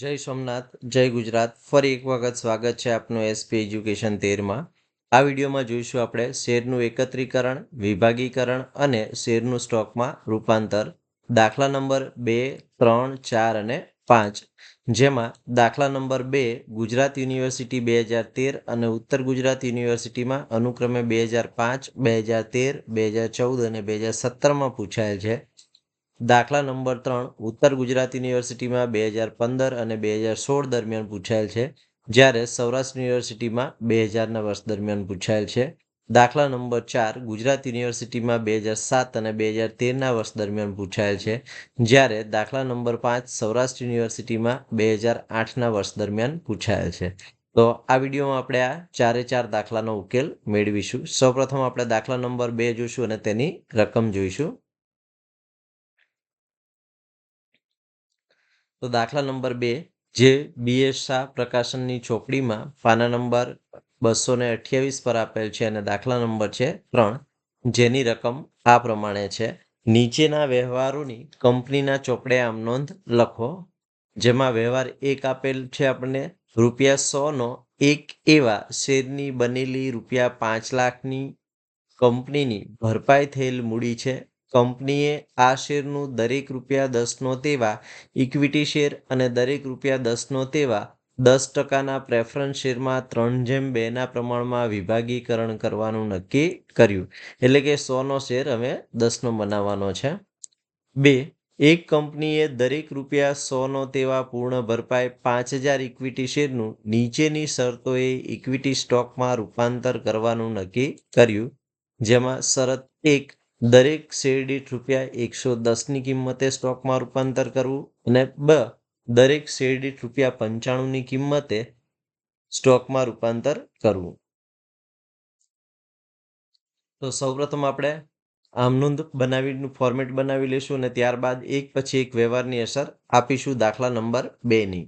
જય સોમનાથ, જય ગુજરાત. ફરી એક વખત સ્વાગત છે આપનું એસપી એજ્યુકેશન તેરમાં. આ વિડીયોમાં જોઈશું આપણે શેરનું એકત્રીકરણ, વિભાગીકરણ અને શેરનું સ્ટોકમાં રૂપાંતર. દાખલા નંબર બે, ત્રણ, ચાર અને પાંચ. જેમાં દાખલા નંબર બે, ગુજરાત યુનિવર્સિટી બે હજાર તેર અને ઉત્તર ગુજરાત યુનિવર્સિટીમાં અનુક્રમે બે હજાર પાંચ, બે હજાર તેર, બે હજાર ચૌદ અને બે હજાર સત્તરમાં પૂછાયેલ છે. દાખલા નંબર ત્રણ, ઉત્તર ગુજરાત યુનિવર્સિટીમાં બે હજાર પંદર અને બે હજાર સોળ દરમિયાન પૂછાયેલ છે, જ્યારે સૌરાષ્ટ્ર યુનિવર્સિટીમાં બે હજારના વર્ષ દરમિયાન પૂછાયેલ છે. દાખલા નંબર ચાર, ગુજરાત યુનિવર્સિટીમાં બે હજાર સાત અને બે હજાર તેરના વર્ષ દરમિયાન પૂછાયેલ છે, જ્યારે દાખલા નંબર પાંચ, સૌરાષ્ટ્ર યુનિવર્સિટીમાં બે હજાર આઠના વર્ષ દરમિયાન પૂછાયેલ છે. તો આ વિડીયોમાં આપણે આ ચારે ચાર દાખલાનો ઉકેલ મેળવીશું. સૌપ્રથમ આપણે દાખલા નંબર બે જોઈશું અને તેની રકમ જોઈશું. તો દાખલા નંબર બે, જે બીએસ શાહ પ્રકાશનની ચોપડીમાં પાના નંબર બસો ને અઠ્યાવીસ પર આપેલ છે અને દાખલા નંબર છે ત્રણ, જેની રકમ આ પ્રમાણે છે. નીચેના વ્યવહારોની કંપનીના ચોપડે આમ નોંધ લખો. જેમાં વ્યવહાર એક આપેલ છે આપણને, રૂપિયા સોનો એક એવા શેરની બનેલી રૂપિયા પાંચ લાખની કંપનીની ભરપાઈ થયેલ મૂડી છે. કંપનીએ આ શેરનું દરેક રૂપિયા દસનો તેવા ઇક્વિટી શેર અને દરેક રૂપિયા દસનો તેવા, દસ ટકાના પ્રેફરન્સ શેરમાં ત્રણ જેમ બેના પ્રમાણમાં વિભાગીકરણ કરવાનું નક્કી કર્યું. એટલે કે સોનો શેર હવે દસનો બનાવવાનો છે. બે, એક કંપનીએ દરેક રૂપિયા સોનો તેવા પૂર્ણ ભરપાઈ પાંચ હજાર ઇક્વિટી શેરનું નીચેની શરતોએ ઇક્વિટી સ્ટોકમાં રૂપાંતર કરવાનું નક્કી કર્યું. જેમાં શરત એક દરેક શેર દીઠ રૂપિયા એકસો દસની કિંમતે સ્ટોકમાં રૂપાંતર કરવું અને બ, દરેક શેર દીઠ રૂપિયા પંચાણુંની કિંમતે સ્ટોકમાં રૂપાંતર કરવું. તો સૌપ્રથમ આપણે આમ નોંધ બનાવીનું ફોર્મેટ બનાવી લઈશું અને ત્યારબાદ એક પછી એક વ્યવહારની અસર આપીશું દાખલા નંબર બેની.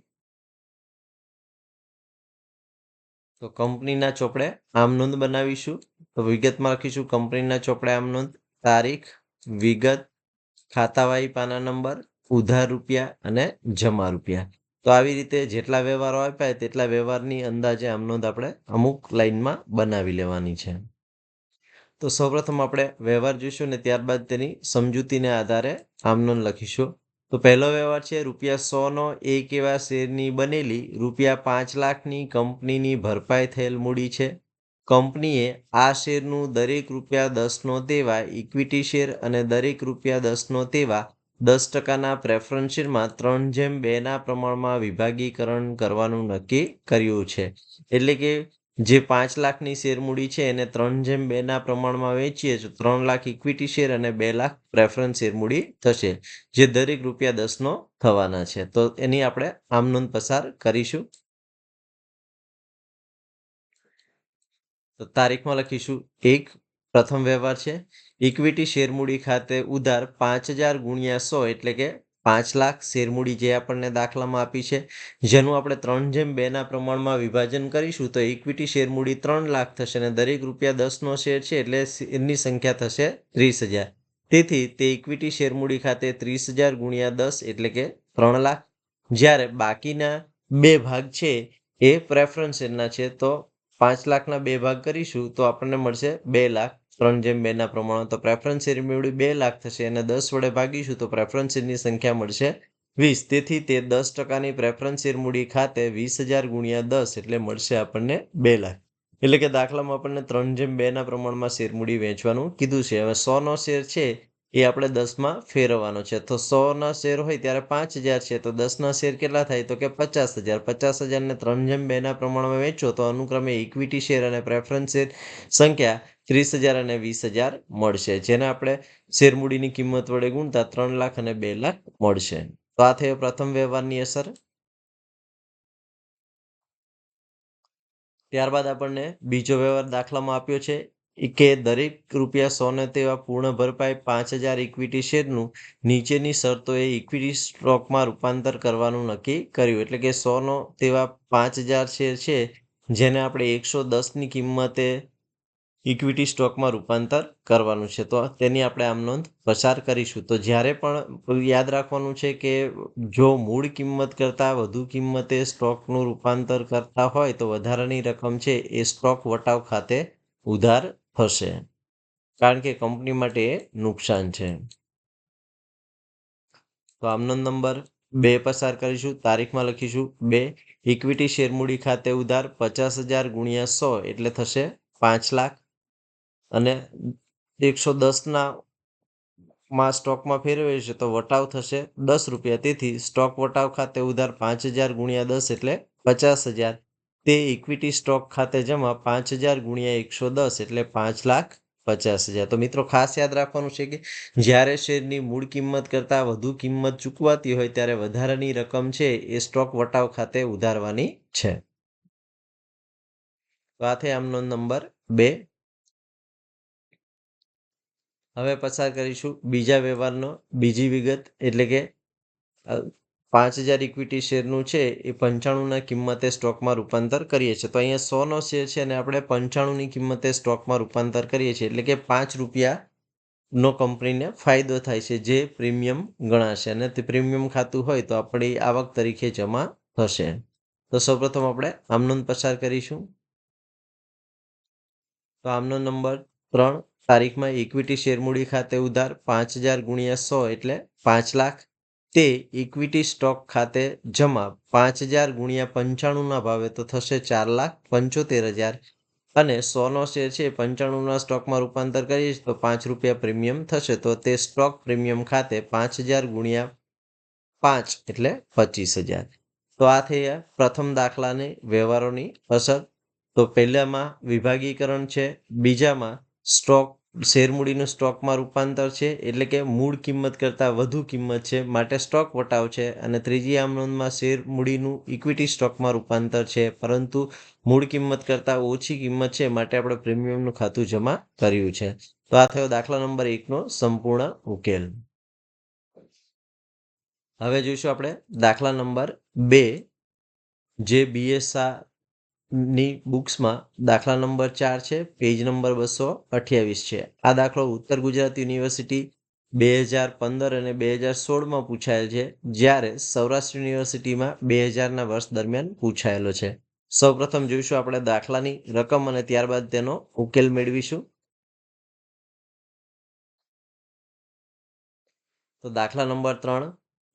તો કંપનીના ચોપડે આમ નોંધ બનાવીશું. તો વિગતમાં લખીશું, કંપનીના ચોપડે આમ નોંધ તારીખ, વિગત, ખાતાવાહી પાના નંબર, ઉધાર રૂપિયા અને જમા રૂપિયા. તો આવી રીતે જેટલા વ્યવહારો આપ્યા તેટલા વ્યવહારની અંદાજે આમ નોંધ આપણે અમુક લાઈનમાં બનાવી લેવાની છે. તો સૌપ્રથમ આપણે વ્યવહાર જોઈશું ને ત્યારબાદ તેની સમજૂતીને આધારે આમનોંધ લખીશું. તો પહેલો વ્યવહાર છે, રૂપિયા સોનો એક એવા શેરની બનેલી, રૂપિયા પાંચ લાખની કંપનીની ભરપાઈ થયેલ મૂડી છે. કંપનીએ આ શેરનું દરેક રૂપિયા દસનો તેવા ઇક્વિટી શેર અને દરેક રૂપિયા દસનો તેવા દસ ટકાના પ્રેફરન્સ શેરમાં ત્રણ જેમ બેના પ્રમાણમાં વિભાગીકરણ કરવાનું નક્કી કર્યું છે. એટલે કે જે પાંચ લાખની શેર મૂડી છે એને ત્રણ જેમ બેના પ્રમાણમાં વેચીએ તો ત્રણ લાખ ઇક્વિટી શેર અને બે લાખ પ્રેફરન્સ શેર મૂડી થશે, જે દરેક રૂપિયા દસનો થવાના છે. તો એની આપણે આમ નોંધ પસાર કરીશું. તો તારીખમાં લખીશું. એક, પ્રથમ વ્યવહાર છે. ઇક્વિટી શેરમૂડી ખાતે ઉધાર પાંચ હજાર ગુણ્યા સો એટલે કે પાંચ લાખ શેરમૂડી જે આપણને દાખલામાં આપી છે. જેનું આપણે ત્રણ જેમ બેના પ્રમાણમાં વિભાજન કરીશું તો ઇક્વિટી શેરમૂડી ત્રણ લાખ થશે અને દરેક રૂપિયા દસનો શેર છે એટલે એની સંખ્યા થશે ત્રીસ હજાર. તેથી તે ઇક્વિટી શેરમૂડી ખાતે ત્રીસ હજાર ગુણ્યા દસ એટલે કે ત્રણ લાખ. જ્યારે બાકીના બે ભાગ છે એ પ્રેફરન્સ શેરના છે તો પાંચ લાખના બે ભાગ કરીશું તો આપણને મળશે બે લાખ. ત્રણ જેમ બેના પ્રમાણમાં તો પ્રેફરન્સ શેર મેળવી બે લાખ થશે અને દસ વડે ભાગીશું તો પ્રેફરન્સ શેરની સંખ્યા મળશે વીસ. તેથી તે દસ ટકાની પ્રેફરન્સ શેર મૂડી ખાતે વીસ હજાર ગુણ્યા દસ એટલે મળશે આપણને બે લાખ. એટલે કે દાખલામાં આપણને ત્રણ જેમ બેના પ્રમાણમાં શેર મૂડી વેચવાનું કીધું છે. હવે સોનો શેર છે એ આપણે દસમાં ફેરવવાનો છે. તો સોના શેર હોય ત્યારે પાંચ હજાર છે. તો દસના શેર કેટલા થાય? તો કે પચાસ હજાર. પચાસ હજારને ત્રણ જેમ બેના પ્રમાણમાં વેચો તો અનુક્રમે ઇક્વિટી શેર અને પ્રેફરન્સ શેર સંખ્યા ત્રીસ હજાર અને વીસ હજાર મળશે. જેને આપણે શેરમૂડીની કિંમત વડે ગુણતા ત્રણ લાખ અને બે લાખ મળશે. તો આ થયો પ્રથમ વ્યવહારની અસર. ત્યારબાદ આપણને બીજો વ્યવહાર દાખલામાં આપ્યો છે. કે દરેક રૂપિયા સોને તેવા પૂર્ણ ભરપાઈ પાંચ હજાર ઇક્વિટી શેરનું નીચેની શરતોએ ઇક્વિટી સ્ટોકમાં રૂપાંતર કરવાનું નક્કી કર્યું. એટલે કે સોનો તેવા પાંચ હજાર શેર છે, જેને આપણે એકસો દસની કિંમતે ઇક્વિટી સ્ટોકમાં રૂપાંતર કરવાનું છે. તો તેની આપણે આમ નોંધ પસાર કરીશું. તો જ્યારે પણ યાદ રાખવાનું છે કે જો મૂળ કિંમત કરતાં વધુ કિંમતે સ્ટોકનું રૂપાંતર કરતા હોય તો વધારાની રકમ છે એ સ્ટોક વટાવ ખાતે ઉધાર થશે કારણ કે કંપની માટે એ નુકસાન છે. તો આમનો નંબર બે પસાર કરીશું. તારીખમાં લખીશું. બે ઇક્વિટી શેરમૂડી ખાતે ઉધાર પચાસ હજાર ગુણ્યા સો એટલે થશે પાંચ લાખ. અને એકસો દસના માં સ્ટોકમાં ફેરવે છે તો વટાવ થશે દસ રૂપિયા. તેથી સ્ટોક વટાવ ખાતે ઉધાર પાંચ હજાર ગુણ્યા દસ એટલે પચાસ હજાર. તે ઇક્વિટી સ્ટોક ખાતે જમા પાંચ હજાર ગુણ્યા એકસો દસ એટલે પાંચ લાખ પચાસ હજાર. તો મિત્રો ખાસ યાદ રાખવાનું છે કે જ્યારે શેરની મૂળ કિંમત કરતાં વધુ કિંમત ચૂકવાતી હોય ત્યારે વધારાની રકમ છે એ સ્ટોક વટાવ ખાતે ઉધારવાની છે. થઈ આમનો નંબર બે. હવે પસાર કરીશું બીજા વ્યવહારનો. બીજી વિગત એટલે કે પાંચ હજાર ઇક્વિટી શેરનું છે, એ પંચાણુંના કિંમતે સ્ટોકમાં રૂપાંતર કરીએ છીએ. તો અહીંયા સોનો શેર છે અને આપણે પંચાણુંની કિંમતે સ્ટોકમાં રૂપાંતર કરીએ છીએ. એટલે કે પાંચ રૂપિયાનો કંપનીને ફાયદો થાય છે, જે પ્રીમિયમ ગણાશે. અને તે પ્રીમિયમ ખાતું હોય તો આપણી આવક તરીકે જમા થશે. તો સૌપ્રથમ આપણે આમનો પસાર કરીશું. તો આમનો નંબર ત્રણ, તારીખમાં ઇક્વિટી શેરમૂડી ખાતે ઉધાર પાંચ હજાર ગુણ્યા સો એટલે પાંચ લાખ તે ઇક્વિટી સ્ટોક ખાતે જમા પાંચ હજાર ગુણ્યા પંચાણુંના ભાવે તો થશે ચાર લાખ પંચોતેર હજાર. અને સોનો શેર છે પંચાણુંના સ્ટોકમાં રૂપાંતર કરીએ તો પાંચ રૂપિયા પ્રીમિયમ થશે તો તે સ્ટોક પ્રીમિયમ ખાતે પાંચ હજાર ગુણ્યા પાંચ એટલે પચીસ હજાર. તો આ થયા પ્રથમ દાખલાની વ્યવહારોની અસર. તો પહેલામાં વિભાગીકરણ છે, બીજામાં સ્ટોક શેરમૂડીનું સ્ટોકમાં રૂપાંતર છે, એટલે કે મૂળ કિંમત કરતાં વધુ કિંમત છે, માટે સ્ટોક વટાવ છે અને ત્રીજી આમ શેરમૂડીનું ઇક્વિટી સ્ટોકમાં રૂપાંતર છે, પરંતુ મૂળ કિંમત કરતાં ઓછી કિંમત છે, માટે આપણે પ્રીમિયમનું ખાતું જમા કર્યું છે. તો આ થયો દાખલા નંબર એકનો સંપૂર્ણ ઉકેલ. હવે જોઈશું આપણે દાખલા નંબર બે, જે બીએસઆ ની બુક્સમાં દાખલા નંબર ચાર છે, પેજ નંબર બસો અઠ્યાવીસ છે. આ દાખલો ઉત્તર ગુજરાત યુનિવર્સિટી બે હજાર પંદર અને બે હજાર સોળમાં પૂછાયેલ છે, જ્યારે સૌરાષ્ટ્ર યુનિવર્સિટીમાં બે હજારના વર્ષ દરમિયાન પૂછાયેલો છે. સૌપ્રથમ જોઈશું આપણે દાખલાની રકમ અને ત્યારબાદ તેનો ઉકેલ મેળવીશું. તો દાખલા નંબર ત્રણ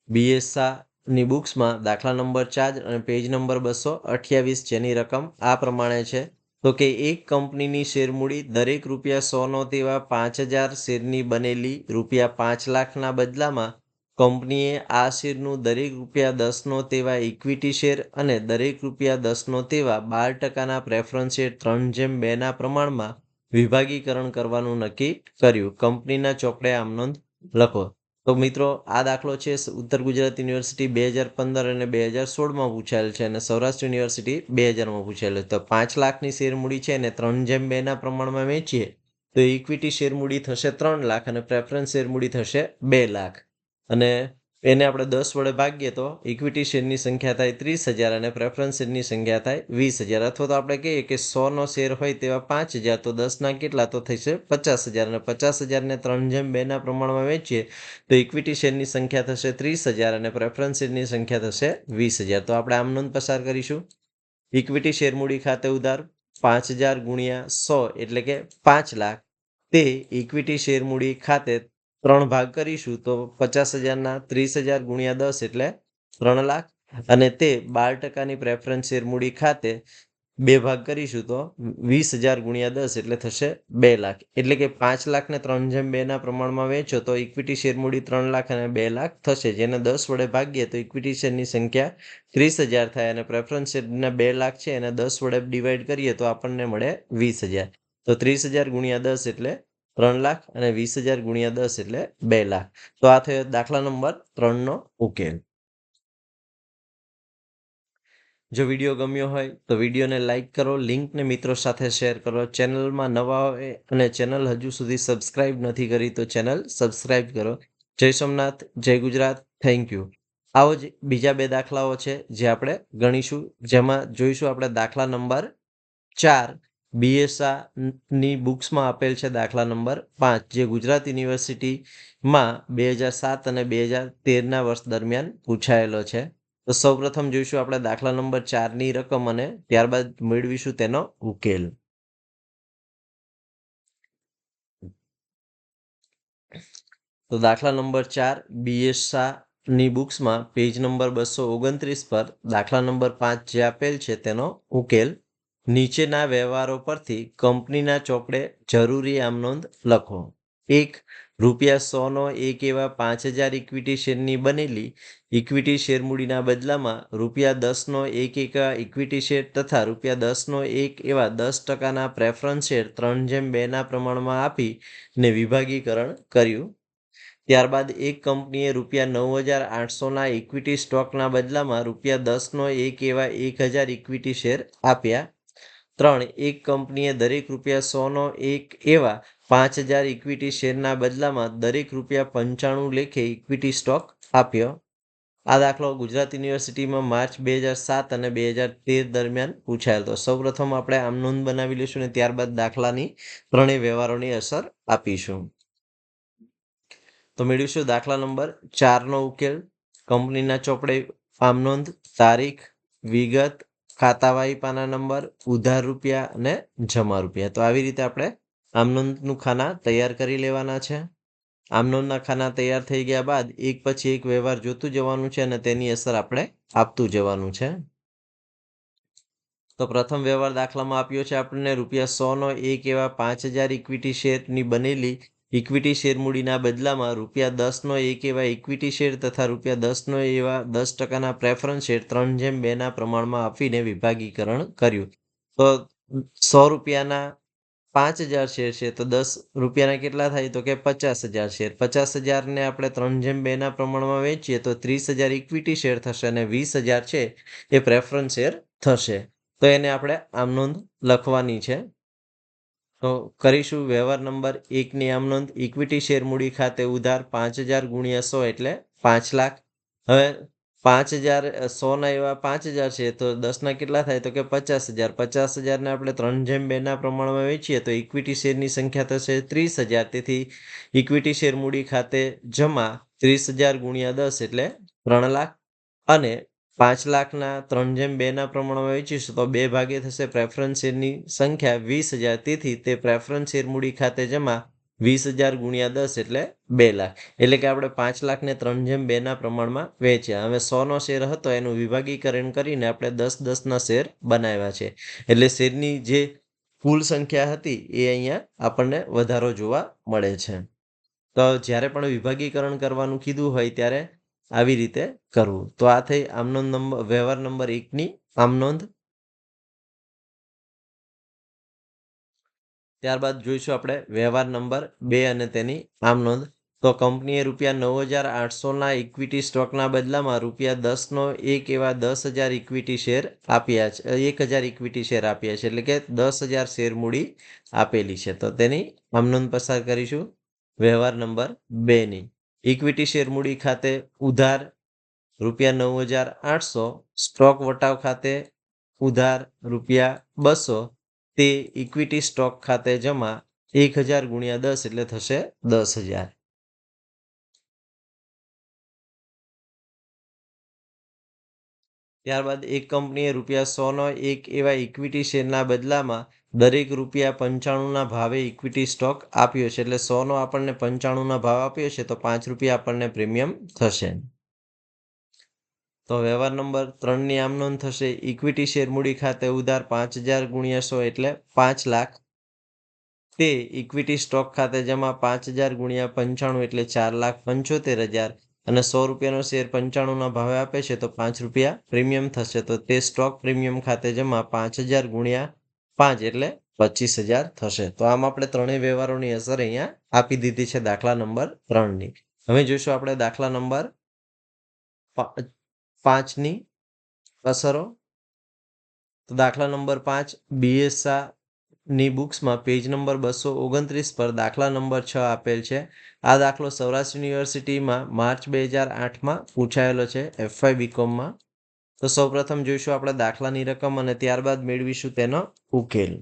બીએસઆ ની બુક્સમાં દાખલા નંબર ચાર અને પેજ નંબર બસો અઠ્યાવીસ જેની રકમ આ પ્રમાણે છે. તો કે એક કંપનીની શેરમૂડી દરેક રૂપિયા સોનો તેવા પાંચ હજાર શેરની બનેલી રૂપિયા પાંચ લાખના બદલામાં કંપનીએ આ શેરનું દરેક રૂપિયા દસનો તેવા ઇક્વિટી શેર અને દરેક રૂપિયા દસનો તેવા બાર ટકાના પ્રેફરન્સ શેર ત્રણ જેમ બેના પ્રમાણમાં વિભાગીકરણ કરવાનું નક્કી કર્યું. કંપનીના ચોપડે આમ નોંધ લખો. તો મિત્રો, આ દાખલો છે ઉત્તર ગુજરાત યુનિવર્સિટી બે હજાર પંદર અને બે હજાર સોળમાં પૂછાયેલ છે અને સૌરાષ્ટ્ર યુનિવર્સિટી બે હજારમાં પૂછાયેલ તો પાંચ લાખની શેરમૂડી છે અને ત્રણ જેમ બેના પ્રમાણમાં વેચીએ, તો ઇક્વિટી શેરમૂડી થશે ત્રણ લાખ અને પ્રેફરન્સ શેરમૂડી થશે બે લાખ. અને એને આપણે દસ વડે ભાગીએ તો ઇક્વિટી શેરની સંખ્યા થાય ત્રીસ હજાર અને પ્રેફરન્સ શેરની સંખ્યા થાય વીસ હજાર. અથવા તો આપણે કહીએ કે સોનો શેર હોય તેવા પાંચ હજાર, તો દસના કેટલા? તો થશે પચાસ હજાર અને પચાસ હજારને ત્રણ જેમ બેના પ્રમાણમાં વેચીએ તો ઇક્વિટી શેરની સંખ્યા થશે ત્રીસ હજાર અને પ્રેફરન્સ શેરની સંખ્યા થશે વીસ હજાર. તો આપણે આમ નોંધ પસાર કરીશું. ઇક્વિટી શેરમૂડી ખાતે ઉધાર પાંચ હજાર ગુણ્યા સો એટલે કે પાંચ લાખ. તે ઇક્વિટી શેરમૂડી ખાતે ત્રણ ભાગ કરીશું તો પચાસ હજારના ત્રીસ હજાર ગુણ્યા દસ એટલે ત્રણ લાખ. અને તે બાર ટકાની પ્રેફરન્સ શેર મૂડી ખાતે બે ભાગ કરીશું તો વીસ હજાર ગુણ્યા દસ એટલે થશે બે લાખ. એટલે કે પાંચ લાખને ત્રણ જેમ બેના પ્રમાણમાં વેચો તો ઇક્વિટી શેર મૂડી ત્રણ લાખ અને બે લાખ થશે. જેને દસ વડે ભાગીએ તો ઇક્વિટી શેરની સંખ્યા ત્રીસ હજાર થાય અને પ્રેફરન્સ શેરના બે લાખ છે એને દસ વડે ડિવાઈડ કરીએ તો આપણને મળે વીસ હજાર. તો ત્રીસ હજાર ગુણ્યા દસ એટલે ત્રણ લાખ અને વીસ હજાર ગુણ્યા દસ એટલે બે લાખ. તો આ થયો દાખલા નંબર ત્રણનો ઉકેલ. જો વીડિયો ગમ્યો હોય તો વિડીયોને લાઇક કરો, લિંકને મિત્રો સાથે શેર કરો. ચેનલમાં નવા હોય અને ચેનલ હજુ સુધી સબસ્ક્રાઇબ નથી કરી તો ચેનલ સબસ્ક્રાઇબ કરો. જય સોમનાથ, જય ગુજરાત, થેન્ક યુ. આવો જ બીજા બે દાખલાઓ છે જે આપણે ગણીશું. જેમાં જોઈશું આપણે દાખલા નંબર ચાર. બીએસઆ ની બુક્સમાં આપેલ છે દાખલા નંબર પાંચ, જે ગુજરાત યુનિવર્સિટીમાં બે હજાર સાત અને બે હજાર તેરના વર્ષ દરમિયાન પૂછાયેલો છે. તો સૌપ્રથમ જોઈશું આપણે દાખલા નંબર ચારની રકમ અને ત્યારબાદ મેળવીશું તેનો ઉકેલ. તો દાખલા નંબર ચાર બીએસઆની બુક્સમાં પેજ નંબર બસો ઓગણત્રીસ પર દાખલા નંબર પાંચ જે આપેલ છે તેનો ઉકેલ નીચેના વ્યવહારો પરથી કંપનીના ચોપડે જરૂરી આમ નોંધ લખો. એક, રૂપિયા સોનો એક એવા પાંચ હજાર ઇક્વિટી શેરની બનેલી. ઇક્વિટી શેરમૂડીના બદલામાં રૂપિયા દસનો એક એકા ઇક્વિટી શેર તથા રૂપિયા દસનો એક એવા દસ ટકાના પ્રેફરન્સ શેર ત્રણ જેમ બેના પ્રમાણમાં આપી ને વિભાગીકરણ કર્યું. ત્યારબાદ એક કંપનીએ રૂપિયા નવ હજાર આઠસોના ઇક્વિટી સ્ટોકના બદલામાં રૂપિયા દસનો એક એવા એક હજાર ઇક્વિટી શેર આપ્યા. ત્રણ, એક કંપનીએ દરેક રૂપિયા સોનો, એક એવા પાંચ હજાર ઇક્વિટી શેરના બદલામાં દરેક રૂપિયા પંચાણું લેખે ઇક્વિટી સ્ટોક આપ્યો. આ દાખલો ગુજરાત યુનિવર્સિટીમાં માર્ચ બે હજાર સાત અને બે હજાર તેર દરમિયાન પૂછાયેલ તો સૌપ્રથમ આપણે આમ નોંધ બનાવી લઈશું અને ત્યારબાદ દાખલાની ત્રણેય વ્યવહારોની અસર આપીશું. તો મેળવીશું દાખલા નંબર ચારનો ઉકેલ. કંપનીના ચોપડે આમ નોંધ, તારીખ, વિગત ખાતાવાહી પાના નંબર, ઉધાર રૂપિયા અને જમા રૂપિયા. તો આવી રીતે આપણે આમનોંધનું ખાના તૈયાર કરી લેવાના છે. આમનોંધના ખાના તૈયાર થઈ ગયા બાદ એક પછી એક વ્યવહાર જોતું જવાનું છે અને તેની અસર આપણે આપતું જવાનું છે. તો પ્રથમ વ્યવહાર દાખલામાં આપ્યો છે આપણને રૂપિયા સોનો એક એવા પાંચ હજાર ઇક્વિટી શેરની બનેલી ઇક્વિટી શેર મૂડીના બદલામાં રૂપિયા દસનો એક એવા ઇક્વિટી શેર તથા રૂપિયા દસનો એવા દસ ટકાના પ્રેફરન્સ શેર ત્રણ જેમ બેના પ્રમાણમાં આપીને વિભાગીકરણ કર્યું. તો સો રૂપિયાના પાંચ હજાર શેર છે, તો દસ રૂપિયાના કેટલા થાય? તો કે પચાસ હજાર શેર પચાસ હજારને આપણે ત્રણ જેમ બેના પ્રમાણમાં વેચીએ તો ત્રીસ હજાર ઇક્વિટી શેર થશે અને વીસ હજાર છે એ પ્રેફરન્સ શેર થશે. તો એને આપણે આમ નોંધ લખવાની છે. કરીશું વ્યવહાર નંબર એકની આમ નોંધ. ઇક્વિટી શેર મૂડી ખાતે ઉધાર પાંચ હજાર ગુણ્યા સો એટલે પાંચ લાખ. હવે પાંચ હજાર સોના એવા પાંચ હજાર છે તો દસના કેટલા થાય? તો કે પચાસ હજાર. પચાસ હજારને આપણે ત્રણ જેમ બેના પ્રમાણમાં વેચીએ તો ઇક્વિટી શેરની સંખ્યા થશે ત્રીસ હજાર. તેથી ઇક્વિટી શેર મૂડી ખાતે જમા ત્રીસ હજાર ગુણ્યા દસ એટલે ત્રણ લાખ. અને પાંચ લાખના ત્રણ જેમ બેના પ્રમાણમાં વેચીશું તો બે ભાગે થશે પ્રેફરન્સ શેરની સંખ્યા વીસ હજાર. તેથી તે પ્રેફરન્સ શેર મૂડી ખાતે જમા વીસ હજાર ગુણ્યા દસ એટલે બે લાખ. એટલે કે આપણે પાંચ લાખને ત્રણ જેમ બેના પ્રમાણમાં વેચ્યા. હવે સોનો શેર હતો, એનું વિભાગીકરણ કરીને આપણે દસ દસના શેર બનાવ્યા છે. એટલે શેરની જે કુલ સંખ્યા હતી, એ અહીંયા આપણને વધારો જોવા મળે છે. તો જ્યારે પણ વિભાગીકરણ કરવાનું કીધું હોય, ત્યારે આવી રીતે કરવું. તો આ થઈ આમનો નંબર, વ્યવહાર નંબર એકની આમ નોંધ. ત્યારબાદ જોઈશું આપણે વ્યવહાર નંબર બે અને તેની આમ નોંધ. તો કંપનીએ રૂપિયા નવ હજાર આઠસોના ઇક્વિટી સ્ટોકના બદલામાં રૂપિયા દસનો એક એવા દસ હજાર ઇક્વિટી શેર આપ્યા છે એક હજાર ઇક્વિટી શેર આપ્યા છે, એટલે કે દસ હજાર શેર મૂડી આપેલી છે. તો તેની આમનોંધ પસાર કરીશું વ્યવહાર નંબર બેની ઇક્વિટી શેર મૂડી ખાતે ઉધાર રૂપિયા નવ હજાર આઠસો સ્ટોક વટાવ ખાતે ઉધાર રૂપિયા બસો, તે ઇક્વિટી સ્ટોક ખાતે જમા એક હજાર ગુણ્યા દસ એટલે થશે દસ હજાર. ત્યારબાદ એક કંપનીએ રૂપિયા સોનો એક એવા ઇક્વિટી શેરના બદલામાં દરેક રૂપિયા પંચાણુંના ભાવે ઇક્વિટી સ્ટોક આપ્યો છે. એટલે સોનો આપણને પંચાણુંના ભાવ આપ્યો છે તો પાંચ રૂપિયા આપણને પ્રીમિયમ થશે. તો વ્યવહાર નંબર ત્રણની આમ નોંધ થશે. ઇક્વિટી શેર મૂડી ખાતે ઉધાર પાંચ હજાર ગુણ્યા સો એટલે પાંચ લાખ. તે ઇક્વિટી સ્ટોક ખાતે જમા પાંચ હજાર ગુણ્યા પંચાણું એટલે ચાર લાખ પંચોતેર હજાર. અને સો રૂપિયાનો શેર પંચાણુંના ભાવે આપે છે તો પાંચ રૂપિયા પ્રીમિયમ થશે. તો તે સ્ટોક પ્રીમિયમ ખાતે જમા પાંચ હજાર ગુણ્યા પાંચ એટલે પચીસ હજાર થશે. તો આમ આપણે ત્રણેય વ્યવહારોની અસર અહીંયા આપી દીધી છે દાખલા નંબર ત્રણની. હવે જોઈશું આપણે દાખલા નંબર પાંચની અસરો. તો દાખલા નંબર પાંચ બીએસઆ ની બુક્સમાં પેજ નંબર બસો ઓગણત્રીસ પર દાખલા નંબર છ આપેલ છે. આ દાખલો સૌરાષ્ટ્ર યુનિવર્સિટીમાં માર્ચ બે હજાર આઠમાં પૂછાયેલો છે. એફઆઈ બીકોમમાં તો સૌપ્રથમ જોઈશું આપણે દાખલાની રકમ અને ત્યારબાદ મેળવીશું તેનો ઉકેલ.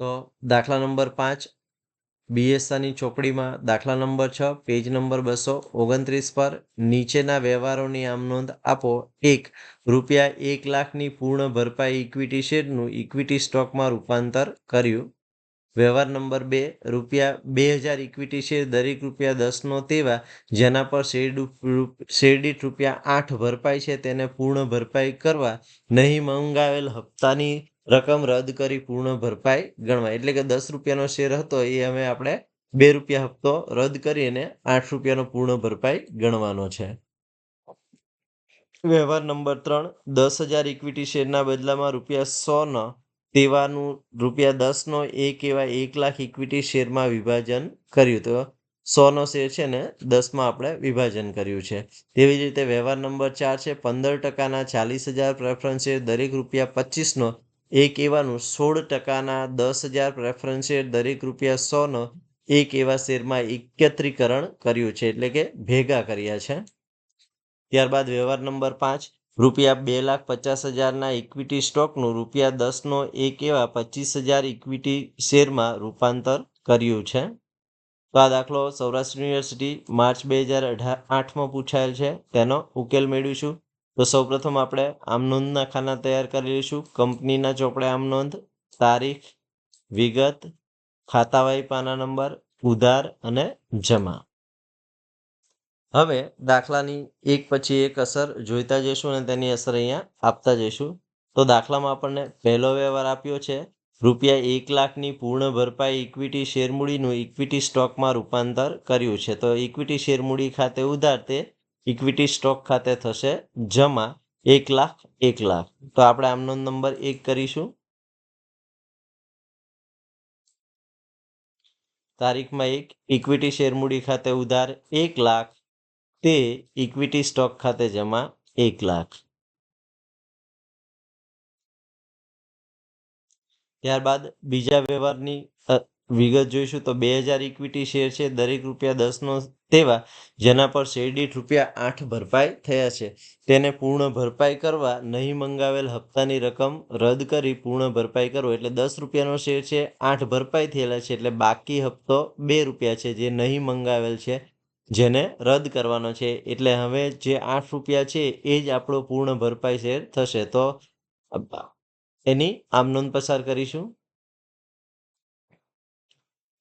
તો દાખલા નંબર પાંચ બીએસઆની ચોપડીમાં દાખલા નંબર છ, પેજ નંબર બસો, ઓગણત્રીસ પર નીચેના વ્યવહારોની આમ નોંધ આપો. એક, રૂપિયા એક લાખની પૂર્ણ ભરપાઈ ઇક્વિટી શેરનું ઇક્વિટી સ્ટોકમાં રૂપાંતર કર્યું. વ્યવહાર નંબર બે, રૂપિયા બે હજાર ઇક્વિટી શેર દરેક રૂપિયા દસનો તેવા, જેના પર શેરદીઠ રૂપિયા આઠ ભરપાઈ છે, તેને પૂર્ણ ભરપાઈ કરવા નહીં મંગાવેલ હપ્તાની રકમ રદ કરી પૂર્ણ ભરપાઈ ગણવા એટલે કે દસ રૂપિયાનો શેર હતો, એ હવે આપણે બે રૂપિયા હપ્તો રદ કરીને આઠ રૂપિયાનો પૂર્ણ ભરપાઈ ગણવાનો છે. વ્યવહાર નંબર ત્રણ, દસ હજાર ઇક્વિટી શેરના બદલામાં રૂપિયા સોનો તેવાનું રૂપિયા દસનો એક એવા એક લાખ ઇક્વિટી શેરમાં વિભાજન કર્યું તો સોનો શેર છે ને, દસમાં આપણે વિભાજન કર્યું છે. તેવી જ રીતે વ્યવહાર નંબર ચાર છે, પંદર ટકાના ચાલીસ હજાર પ્રેફરન્સ શેર દરેક રૂપિયા પચીસનો એક એવાનું સોળ ટકાના દસ હજાર પ્રેફરન્સ શેર દરેક રૂપિયા સોનો એક એવા શેરમાં એકત્રીકરણ કર્યું છે, એટલે કે ભેગા કર્યા છે. ત્યારબાદ વ્યવહાર નંબર પાંચ રૂપિયા બે લાખ પચાસ હજારના ઇક્વિટી સ્ટોકનું રૂપિયા દસનો એક એવા પચીસ હજાર ઇક્વિટી શેરમાં રૂપાંતર કર્યું છે. તો આ દાખલો સૌરાષ્ટ્ર યુનિવર્સિટી માર્ચ બે હજાર અઢાર આઠમાં પૂછાયેલ છે. તેનો ઉકેલ મેળવીશું. તો સૌપ્રથમ આપણે આમ નોંધના ખાના તૈયાર કરી લઈશું. કંપનીના ચોપડે આમ નોંધ, તારીખ, વિગત, ખાતાવાહી પાના નંબર, ઉધાર અને જમા. હવે દાખલાની એક પછી એક અસર જોઈતા જઈશું અને તેની અસર અહીંયા આપતા જઈશું. તો દાખલામાં આપણને પહેલો વ્યવહાર આપ્યો છે, રૂપિયા એક લાખની પૂર્ણ ભરપાઈ ઇક્વિટી શેરમૂડીનું ઇક્વિટી સ્ટોકમાં રૂપાંતર કર્યું છે. તો ઇક્વિટી શેરમૂડી ખાતે ઉધાર તે ઇક્વિટી સ્ટોક ખાતે થશે જમા એક લાખ એક લાખ. તો આપણે આમનો નંબર એક કરીશું. તારીખમાં એક ઇક્વિટી શેરમૂડી ખાતે ઉધાર એક લાખ તે ઇક્વિટી સ્ટોક ખાતે જમા એક લાખ. ત્યારબાદ બીજા વ્યવહારની વિગત જોઈશું તો બે હજાર ઇક્વિટી શેર છે, દરેક રૂપિયા દસનો તેવા, જેના પર શેરડીઠ રૂપિયા આઠ ભરપાઈ થયા છે. તેને પૂર્ણ ભરપાઈ કરવા નહીં મંગાવેલ હપ્તાની રકમ રદ કરી પૂર્ણ ભરપાઈ કરવો એટલે દસ રૂપિયાનો શેર છે, આઠ ભરપાઈ થયેલા છે, એટલે બાકી હપ્તો બે રૂપિયા છે, જે નહીં મંગાવેલ છે જેને રદ કરવાનો છે. એટલે હવે જે આઠ રૂપિયા છે, એ જ આપણો પૂર્ણ ભરપાઈ શેર થશે. તો એની આમ નોંધ પસાર કરીશું.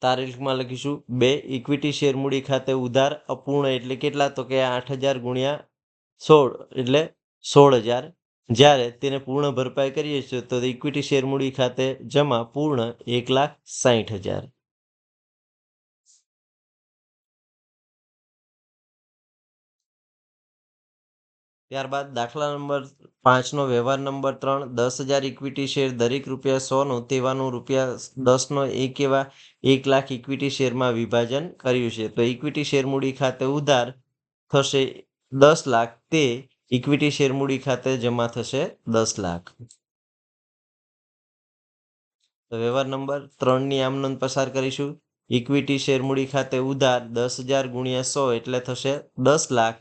તારીખમાં લખીશું, બે ઇક્વિટી શેર મૂડી ખાતે ઉધાર અપૂર્ણ એટલે કેટલા? તો કે આઠ હજાર ગુણ્યા સોળ, એટલે સોળ હજાર. જ્યારે તેને પૂર્ણ ભરપાઈ કરીએ છીએ, તો ઇક્વિટી શેર મૂડી ખાતે જમા પૂર્ણ એક લાખ સાહીઠ હજાર. ત્યારબાદ દાખલા નંબર પાંચનો વ્યવહાર નંબર ત્રણ, દસ હજાર ઇક્વિટી શેર દરેક રૂપિયા સોનું તેવાનું રૂપિયા દસનો એક એવા એક લાખ ઇક્વિટી શેરમાં વિભાજન કર્યું છે. તો ઇક્વિટી શેરમૂડી ખાતે ઉધાર થશે દસ લાખ, તે ઇક્વિટી શેરમૂડી ખાતે જમા થશે દસ લાખ. તો વ્યવહાર નંબર ત્રણની આમનોંધ પસાર કરીશું. ઇક્વિટી શેરમૂડી ખાતે ઉધાર દસ હજાર ગુણ્યા સો એટલે થશે દસ લાખ.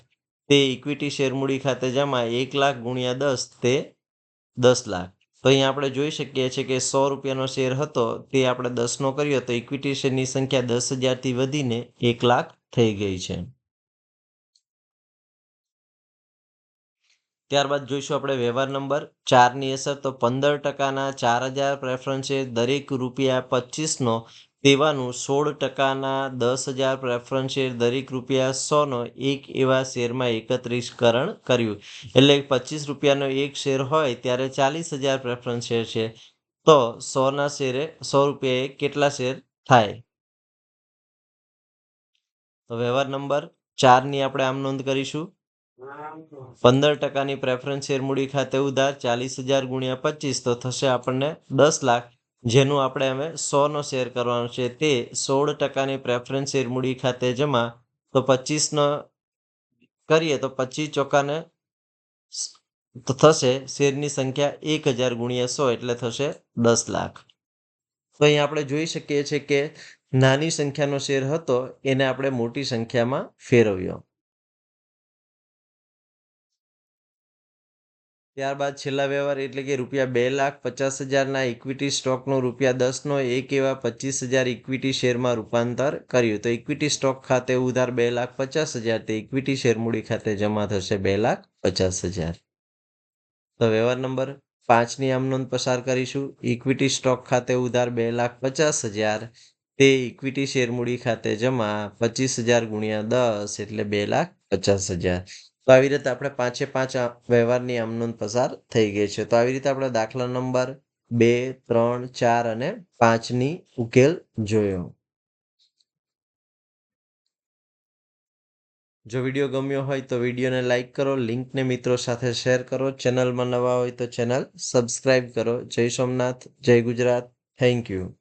તે ઇક્વિટી શેરમૂડી ખાતે જમા એક લાખ ગુણ્યા દસ તે દસ લાખ. તો અહીંયા આપણે જોઈ શકીએ છીએ કે સો રૂપિયાનો શેર હતો, તે આપણે દસનો કર્યો, તો ઇક્વિટી શેરની સંખ્યા દસ હજારથી વધીને એક લાખ થઈ ગઈ છે. ત્યારબાદ જોઈશું આપણે વ્યવહાર નંબર ચારની અસર, તો પંદર ટકાના ચાર હજાર પ્રેફરન્સ છે, દરેક રૂપિયા પચીસનો તેવાનું સોળ ટકાના દસ હજાર પ્રેફરન્સ શેર દરેક રૂપિયા સોનો એક એવા શેરમાં એકત્રીકરણ કર્યું. એટલે પચીસ રૂપિયાનો એક શેર હોય ત્યારે ચાલીસ હજાર પ્રેફરન્સ શેર છે. તો સોના શેરે સો રૂપિયાએ કેટલા શેર થાય? તો વ્યવહાર નંબર ચારની આપણે આમ નોંધ કરીશું. પંદર ટકાની પ્રેફરન્સ શેર મૂડી ખાતે ઉધાર ચાલીસ હજાર ગુણ્યા પચીસ તો થશે આપણને દસ લાખ જેનું આપણે હવે સોનો શેર કરવાનો છે તે સોળ ટકાની પ્રેફરન્સ શેર મૂડી ખાતે જમા તો પચીસનો કરીએ તો પચીસ ચોકાને થશે શેરની સંખ્યા એક હજાર ગુણ્યા સો એટલે થશે દસ લાખ. તો અહીં આપણે જોઈ શકીએ છીએ કે નાની સંખ્યાનો શેર હતો એને આપણે મોટી સંખ્યામાં ફેરવ્યો. ત્યારબાદ છેલ્લા વ્યવહાર એટલે કે રૂપિયા બે લાખ પચાસ હજારના ઇક્વિટી સ્ટોકનું રૂપિયા દસનો એક એવા પચીસ હજાર ઇક્વિટી શેરમાં રૂપાંતર કર્યું. તો ઇક્વિટી સ્ટોક ખાતે ઉધાર બે લાખ પચાસ હજાર, તે ઇક્વિટી શેરમૂડી ખાતે જમા થશે બે લાખ પચાસ હજાર. તો વ્યવહાર નંબર પાંચની આમ નોંધ પસાર કરીશું. ઇક્વિટી સ્ટોક ખાતે ઉધાર બે લાખ પચાસ હજાર, તે ઇક્વિટી શેરમૂડી ખાતે જમા પચીસ હજાર ગુણ્યા દસ એટલે બે લાખ પચાસ હજાર. તો આવી રીતે આપણે પાંચે પાંચ વ્યવહારની આમ પસાર થઈ ગઈ છે. તો આવી રીતે આપણે દાખલા નંબર બે, ત્રણ, ચાર અને પાંચની ઉકેલ જોયો. જો વીડિયો ગમ્યો હોય તો વિડીયોને લાઇક કરો, લિંકને મિત્રો સાથે શેર કરો. ચેનલમાં નવા હોય તો ચેનલ સબસ્ક્રાઈબ કરો. જય સોમનાથ, જય ગુજરાત. Thank you.